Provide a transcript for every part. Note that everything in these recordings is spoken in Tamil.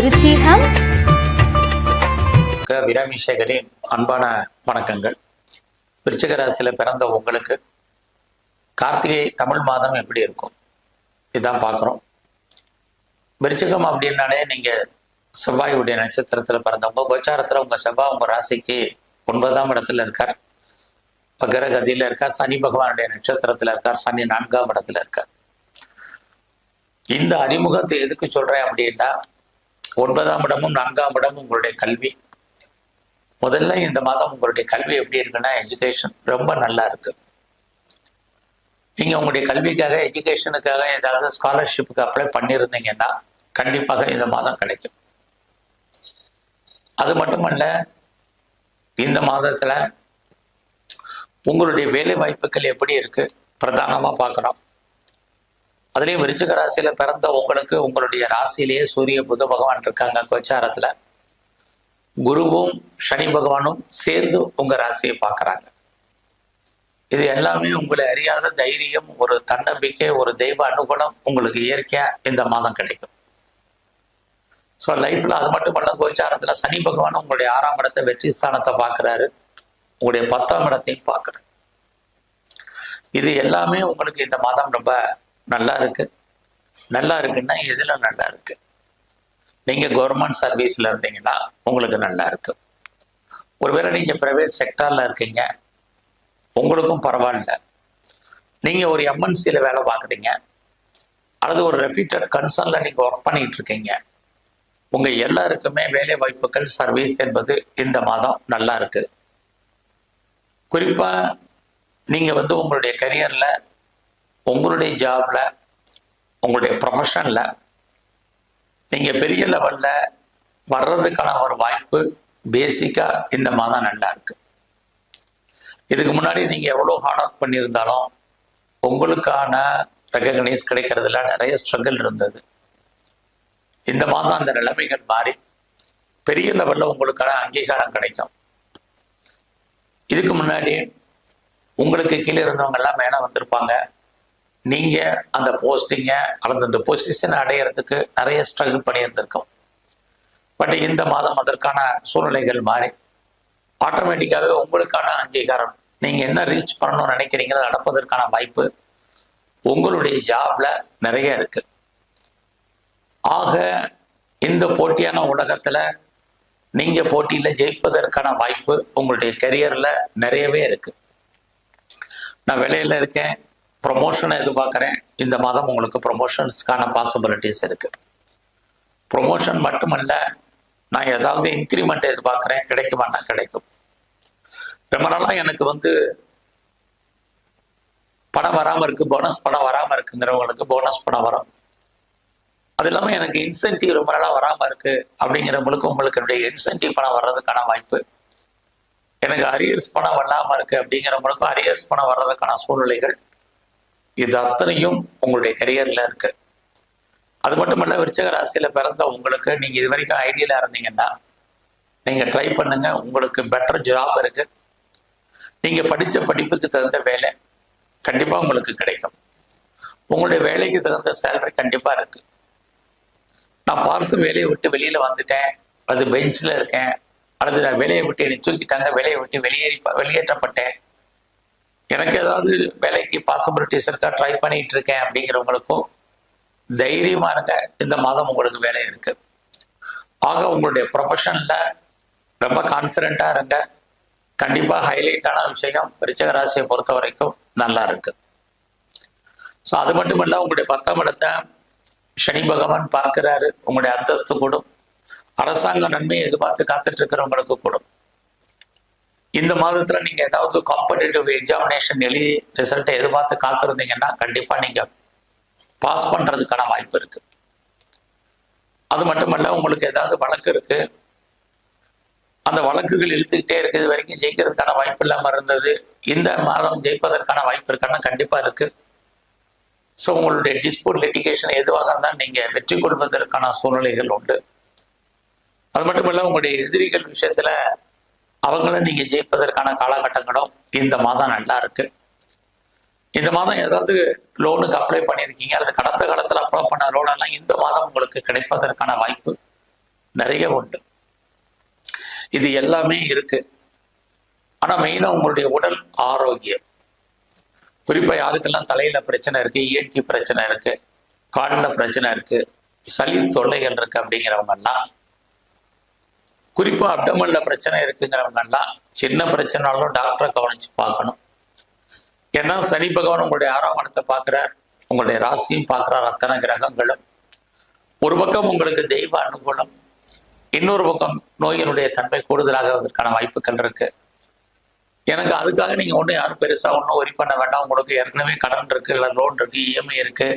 விருச்சிகம். விராமிசேகரின் அன்பான வணக்கங்கள். விருச்சிக ராசியில் பிறந்த உங்களுக்கு கார்த்திகை தமிழ் மாதம் எப்படி இருக்கும்? இதான் பார்க்குறோம். விருச்சிகம் அப்படின்னாலே நீங்கள் செவ்வாயுடைய நட்சத்திரத்தில் பிறந்தவங்க கோச்சாரத்தில் உங்கள் செவ்வாய் உங்கள் ராசிக்கு ஒன்பதாம் இடத்துல இருக்கார். வக்கரகதியில் இருக்கார். சனி பகவானுடைய நட்சத்திரத்தில் இருக்கார். சனி நான்காம் இடத்துல இருக்கார். இந்த அறிமுகத்தை எதுக்கு சொல்கிறேன் அப்படின்னா ஒன்பதாம் இடமும் நான்காம் இடமும் உங்களுடைய கல்வி. முதல்ல இந்த மாதம் உங்களுடைய கல்வி எப்படி இருக்குன்னா எஜுகேஷன் ரொம்ப நல்லா இருக்கு. நீங்க உங்களுடைய கல்விக்காக எஜுகேஷனுக்காக ஏதாவது ஸ்காலர்ஷிப்புக்கு அப்ளை பண்ணியிருந்தீங்கன்னா கண்டிப்பாக இந்த மாதம் கிடைக்கும். அது மட்டுமல்ல இந்த மாதத்துல உங்களுடைய வேலை வாய்ப்புகள் எப்படி இருக்கு? பிரதானமா பார்க்குறோம் அதுலேயும் விருச்சிக ராசியில பிறந்த உங்களுக்கு உங்களுடைய ராசியிலேயே சூரிய புத பகவான் இருக்காங்க கோச்சாரத்துல. குருவும் சனி பகவானும் சேர்ந்து உங்க ராசியை பார்க்கறாங்க. இது எல்லாமே உங்களை அறியாத தைரியம் ஒரு தன்னம்பிக்கை ஒரு தெய்வ அனுகூலம் உங்களுக்கு இயற்கையா இந்த மாதம் கிடைக்கும். ஸோ லைஃப்ல அது மட்டும் இல்ல கோச்சாரத்துல சனி பகவான் உங்களுடைய ஆறாம் இடத்தை வெற்றி ஸ்தானத்தை பார்க்கறாரு. உங்களுடைய பத்தாம் இடத்தையும் பார்க்கறாரு. இது எல்லாமே உங்களுக்கு இந்த மாதம் ரொம்ப நல்லா இருக்கு நல்லா இருக்குன்னா எதுல நல்லா இருக்கு நீங்க கவர்மெண்ட் சர்வீஸ்ல இருந்தீங்கன்னா உங்களுக்கு நல்லா இருக்கு ஒருவேளை நீங்க பிரைவேட் செக்டார்ல இருக்கீங்க உங்களுக்கும் பரவாயில்ல. நீங்க ஒரு எம்என்சியில் வேலை பார்க்குறீங்க அல்லது ஒரு ரெஃபியூட்டட் கன்சர்ன்ல நீங்க ஒர்க் பண்ணிட்டு இருக்கீங்க உங்க எல்லாருக்குமே வேலை வாய்ப்புகள் சர்வீஸ் என்பது இந்த மாதம் நல்லா இருக்கு குறிப்பா நீங்க வந்து உங்களுடைய கரியர்ல உங்களுடைய ஜாப்ல உங்களுடைய ப்ரொஃபஷனில் நீங்கள் பெரிய லெவலில் வர்றதுக்கான ஒரு வாய்ப்பு பேசிக்காக இந்த மாதம் நல்லா இருக்கு. இதுக்கு முன்னாடி நீங்கள் எவ்வளோ ஹார்ட் ஒர்க் பண்ணியிருந்தாலும் உங்களுக்கான ரெகக்னைஸ் கிடைக்கிறதுல நிறைய ஸ்ட்ரகிள் இருந்தது. இந்த மாதம் அந்த நிலைமைகள் மாறி பெரிய லெவலில் உங்களுக்கான அங்கீகாரம் கிடைக்கும். இதுக்கு முன்னாடி உங்களுக்கு கீழே இருந்தவங்க எல்லாம் மேலே வந்திருப்பாங்க. நீங்க அந்த போஸ்டிங்க அல்லது அந்த பொசிஷன் அடையிறதுக்கு நிறைய ஸ்ட்ரகிள் பண்ணியிருந்திருக்கோம். பட் இந்த மாதம் அதற்கான சூழ்நிலைகள் மாறி ஆட்டோமேட்டிக்காகவே உங்களுக்கான அங்கீகாரம் நீங்க என்ன ரீச் பண்ணணும்னு நினைக்கிறீங்களோ நடப்பதற்கான வாய்ப்பு உங்களுடைய ஜாப்ல நிறைய இருக்கு. ஆக இந்த போட்டியான உலகத்துல நீங்க போட்டியில ஜெயிப்பதற்கான வாய்ப்பு உங்களுடைய கெரியரில் நிறையவே இருக்கு. நான் வேலையில இருக்கேன் ப்ரொமோஷனை எதிர்பார்க்குறேன். இந்த மாதம் உங்களுக்கு ப்ரொமோஷன்ஸ்க்கான பாசிபிலிட்டிஸ் இருக்குது ப்ரொமோஷன் மட்டுமல்ல நான் ஏதாவது இன்க்ரிமெண்ட் எதிர்பார்க்குறேன். கிடைக்குமானா கிடைக்கும். ரொம்ப நாளாக எனக்கு வந்து பணம் வராமல் இருக்கு. போனஸ் பணம் வராமல் இருக்குங்கிறவங்களுக்கு போனஸ் பணம் வரும். அது இல்லாமல் எனக்கு இன்சென்டிவ் ரொம்ப நாளாக வராமல் இருக்கு அப்படிங்கிறவங்களுக்கு உங்களுக்கு என்னுடைய இன்சென்டிவ் பணம் வர்றதுக்கான வாய்ப்பு. எனக்கு அரியர்ஸ் பணம் வராமல் இருக்குது அப்படிங்கிறவங்களுக்கும் அரியர்ஸ் பணம் வர்றதுக்கான சூழ்நிலைகள் இது அத்தனையும் உங்களுடைய கரியர்ல இருக்கு. அது மட்டும் விருச்சக ராசியில பிறந்த உங்களுக்கு நீங்க இது வரைக்கும் ஐடியலா இருந்தீங்கன்னா நீங்க ட்ரை பண்ணுங்க உங்களுக்கு பெட்டர் ஜாப் இருக்கு. நீங்க படிச்ச படிப்புக்கு தகுந்த வேலை கண்டிப்பா உங்களுக்கு கிடைக்கும். உங்களுடைய வேலைக்கு தகுந்த சேலரி கண்டிப்பா இருக்கு. நான் பார்க்கும் வேலையை விட்டு வெளியில வந்துட்டேன். அது பெஞ்சில் இருக்கேன். அல்லது நான் வேலையை விட்டு என்னை தூக்கிட்டாங்க வேலையை விட்டு வெளியேறி வெளியேற்றப்பட்டேன். எனக்கு ஏதாவது வேலைக்கு பாசிபிலிட்டிஸ் இருக்கா? ட்ரை பண்ணிட்டு இருக்கேன் அப்படிங்கிறவங்களுக்கும் தைரியமா இருங்க. இந்த மாதம் உங்களுக்கு வேலை இருக்கு. ஆக உங்களுடைய ப்ரொஃபஷன்ல ரொம்ப கான்ஃபிடண்டா இருங்க. கண்டிப்பா ஹைலைட்டான விஷயம் விருச்சக ராசியை பொறுத்த வரைக்கும் நல்லா இருக்கு. ஸோ அது மட்டும் இல்லை உங்களுடைய பத்தாம் இடத்தை சனி பகவான் பார்க்கிறாரு. உங்களுடைய அந்தஸ்து கூடும். அரசாங்க நன்மையை எதிர்பார்த்து காத்துட்டு இருக்கிறவங்களுக்கு கூடும். இந்த மாதத்துல நீங்க ஏதாவது காம்படிட்டிவ் எக்ஸாமினேஷன் எழுதி ரிசல்ட்டை எதிர்பார்த்து காத்திருந்தீங்கன்னா கண்டிப்பா நீங்க பாஸ் பண்றதுக்கான வாய்ப்பு இருக்கு. அது மட்டுமல்ல உங்களுக்கு ஏதாவது வழக்கு இருக்கு. அந்த வழக்குகள் இழுத்துக்கிட்டே இருக்குது வரைக்கும் ஜெயிக்கிறதுக்கான வாய்ப்பு இல்லாம இருந்தது. இந்த மாதம் ஜெயிப்பதற்கான வாய்ப்பு இருக்கான்னா கண்டிப்பா இருக்கு. ஸோ உங்களுடைய டிஸ்பியூட் லிட்டிகேஷன் எதுவாக இருந்தால் நீங்கள் வெற்றி கொள்வதற்கான சூழ்நிலைகள் உண்டு. அது மட்டும் இல்லை உங்களுடைய எதிரிகள் விஷயத்தில் அவங்களும் நீங்க ஜெயிப்பதற்கான காலகட்டங்களும் இந்த மாதம் நல்லா இருக்கு. இந்த மாதம் ஏதாவது லோனுக்கு அப்ளை பண்ணியிருக்கீங்க அல்லது கடந்த காலத்தில் அப்ளை பண்ண லோனெல்லாம் இந்த மாதம் உங்களுக்கு கிடைப்பதற்கான வாய்ப்பு நிறைய உண்டு. இது எல்லாமே இருக்கு. ஆனா மெயினா உங்களுடைய உடல் ஆரோக்கியம். குறிப்பா யாருக்கெல்லாம் தலையில பிரச்சனை இருக்கு இயற்கை பிரச்சனை இருக்கு காலில் பிரச்சனை இருக்கு சளி தொல்லைகள் இருக்கு அப்படிங்கிறவங்கெல்லாம் குறிப்பாக அப்டமனில் பிரச்சனை இருக்குங்கிறவங்கெல்லாம் சின்ன பிரச்சனைனாலும் டாக்டரை கவனித்து பார்க்கணும். ஏன்னா சனி பகவான் உங்களுடைய ஆறாம் இடத்தை உங்களுடைய ராசியும் பார்க்குறார். அத்தனை கிரகங்களும். ஒரு பக்கம் உங்களுக்கு தெய்வ அனுகூலம். இன்னொரு பக்கம் நோயினுடைய தன்மை கூடுதலாகிறதுக்கான வாய்ப்புகள் இருக்கு. எனக்கு அதுக்காக நீங்கள் ஒன்றும் யாரும் பெருசாக ஒன்றும் ஒரி பண்ண வேண்டாம். உங்களுக்கு ஏற்கனவே கடன் இருக்கு இல்லை லோன் இருக்குது இஎம்ஐ இருக்கு.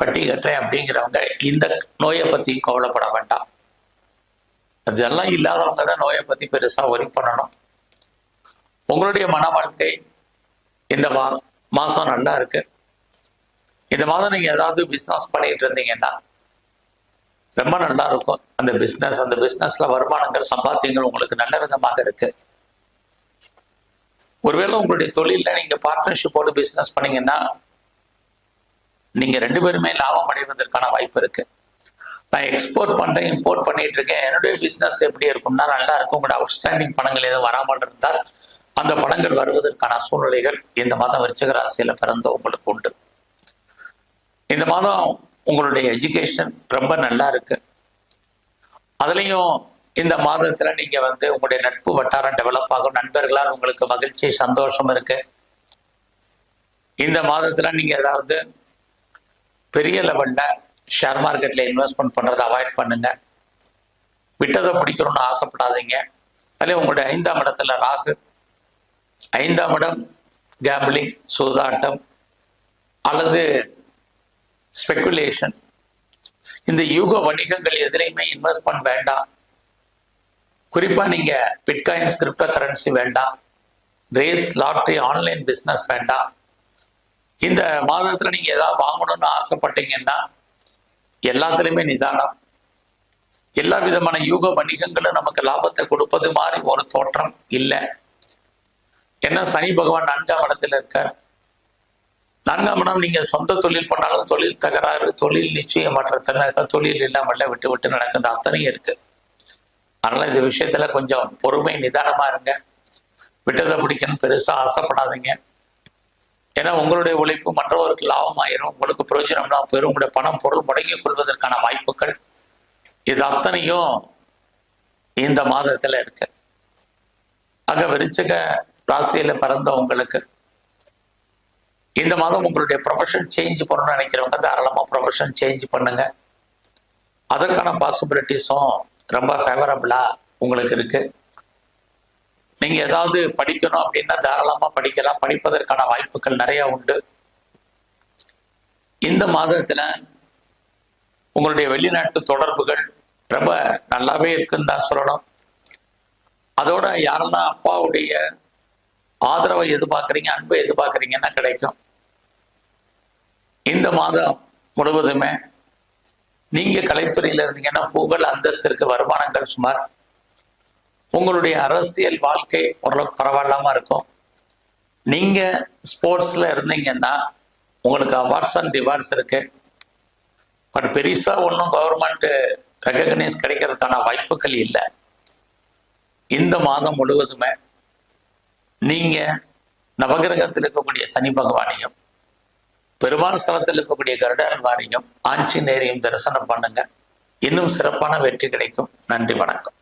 வட்டி கட்டுறேன் அப்படிங்கிறவங்க இந்த நோயை பற்றியும் கவலைப்பட வேண்டாம். அதெல்லாம் இல்லாதவங்க தான் நோயை பத்தி பெருசா ஒரி பண்ணணும். உங்களுடைய மன வாழ்க்கை இந்த மா மாசம் நல்லா இருக்கு. இந்த மாதம் நீங்க ஏதாவது பிசினஸ் பண்ணிட்டு இருந்தீங்கன்னா ரொம்ப நல்லா இருக்கும். அந்த பிசினஸ் அந்த பிசினஸ்ல வருமானங்கள் சம்பாத்தியங்கள் உங்களுக்கு நல்ல விதமாக இருக்கு. ஒருவேளை உங்களுடைய தொழில நீங்க பார்ட்னர்ஷிப்போடு பிசினஸ் பண்ணீங்கன்னா நீங்க ரெண்டு பேருமே லாபம் அடைவதற்கான வாய்ப்பு இருக்கு. நான் எக்ஸ்போர்ட் பண்றேன் இம்போர்ட் பண்ணிட்டு இருக்கேன் என்னுடைய பிசினஸ் எப்படி இருக்கும்னா நல்லா இருக்கும். உங்களோட அவுட்ஸ்டாண்டிங் பணங்கள் எதுவும் வராமல் இருந்தால் அந்த பணங்கள் வருவதற்கான சூழ்நிலைகள் இந்த மாதம் விருச்சிக ராசியில பிறந்த உங்களுக்கு உண்டு. இந்த மாதம் உங்களுடைய எஜுகேஷன் ரொம்ப நல்லா இருக்கு. அதுலேயும் இந்த மாதத்துல நீங்க வந்து உங்களுடைய நட்பு வட்டாரம் டெவலப் ஆகும். நண்பர்களால் உங்களுக்கு மகிழ்ச்சி சந்தோஷம் இருக்கு. இந்த மாதத்துல நீங்க ஏதாவது பெரிய லெவல்ல ஷேர் மார்க்கெட்டில் இன்வெஸ்ட்மெண்ட் பண்ணுறதை அவாய்ட் பண்ணுங்கள் விட்டதை பிடிக்கணும்னு ஆசைப்படாதீங்க. அதே உங்களுடைய ஐந்தாம் இடத்துல ராகு. ஐந்தாம் இடம் கேம்பிளிங் சூதாட்டம் அல்லது ஸ்பெக்குலேஷன் இந்த யூக வணிகங்கள் எதுலையுமே இன்வெஸ்ட்மெண்ட் வேண்டாம். குறிப்பாக நீங்கள் பிட்காயின்ஸ் கிரிப்டோ கரன்சி வேண்டாம். ரேஸ் லாட்ரி ஆன்லைன் பிஸ்னஸ் வேண்டாம். இந்த மாதத்தில் நீங்கள் ஏதாவது வாங்கணும்னு ஆசைப்பட்டீங்கன்னா எல்லாத்துலேயுமே நிதானம். எல்லா விதமான யூக வணிகங்களும் நமக்கு லாபத்தை கொடுப்பது மாதிரி ஒரு தோற்றம் இல்லை. ஏன்னா சனி பகவான் நான்காம் இடத்துல இருக்கார். நான்காம் இடம் நீங்க சொந்த தொழில் பண்ணாலும் தொழில் தகராறு தொழில் நிச்சயமற்ற தன்மை தொழில் இல்லாமல் விட்டு விட்டு நடக்குது அத்தனையும் இருக்கு. அதனால இந்த விஷயத்துல கொஞ்சம் பொறுமை நிதானமா இருங்க. விட்டதை பிடிக்கணும் பெருசா ஆசைப்படாதீங்க. ஏன்னா உங்களுடைய உழைப்பு மற்றவருக்கு லாபமாயிரும் உங்களுக்கு பிரயோஜனம்லாம் போயிடும் உங்களுடைய பணம் பொருள் முடங்கிக் கொள்வதற்கான வாய்ப்புகள் இது அத்தனையும் இந்த மாதத்துல இருக்கு. ஆக விருச்சக ராசியில பிறந்த உங்களுக்கு இந்த மாதம் உங்களுடைய ப்ரொஃபஷன் சேஞ்ச் பண்ணணும்னு நினைக்கிறவங்க தாராளமாக ப்ரொஃபஷன் சேஞ்ச் பண்ணுங்க. அதற்கான பாசிபிலிட்டிஸும் ரொம்ப ஃபேவரபிளா உங்களுக்கு இருக்கு. நீங்க ஏதாவது படிக்கணும் அப்படின்னா தாராளமா படிக்கலாம். படிப்பதற்கான வாய்ப்புகள் நிறைய உண்டு. இந்த மாதத்துல உங்களுடைய வெளிநாட்டு தொடர்புகள் ரொம்ப நல்லாவே இருக்குன்னு தான் சொல்லணும். அதோட யாரெல்லாம் அப்பாவுடைய ஆதரவை எதிர்பார்க்குறீங்க அன்பை எதிர்பார்க்குறீங்கன்னா கிடைக்கும். இந்த மாதம் முழுவதுமே நீங்க கலைத்துறையில இருந்தீங்கன்னா புகழ் அந்தஸ்திற்கு வருமானங்கள் சுமார் உங்களுடைய அரசியல் வாழ்க்கை ஓரளவுக்கு பரவாயில்லாமல் இருக்கும். நீங்கள் ஸ்போர்ட்ஸில் இருந்தீங்கன்னா உங்களுக்கு அவார்ட்ஸ் அண்ட் ரிவார்ட்ஸ் இருக்கு. பட் பெருசாக ஒன்றும் கவர்மெண்ட்டு ரெக்கக்னைஸ் கிடைக்கிறதுக்கான வாய்ப்புகள் இல்லை. இந்த மாதம் முழுவதுமே நீங்கள் நவகிரகத்தில் இருக்கக்கூடிய சனி பகவானையும் பெருமாள் ஸ்தலத்தில் இருக்கக்கூடிய கருடாழ்வாரையும் ஆஞ்சநேயரையும் தரிசனம் பண்ணுங்க. இன்னும் சிறப்பான வெற்றி கிடைக்கும். நன்றி வணக்கம்.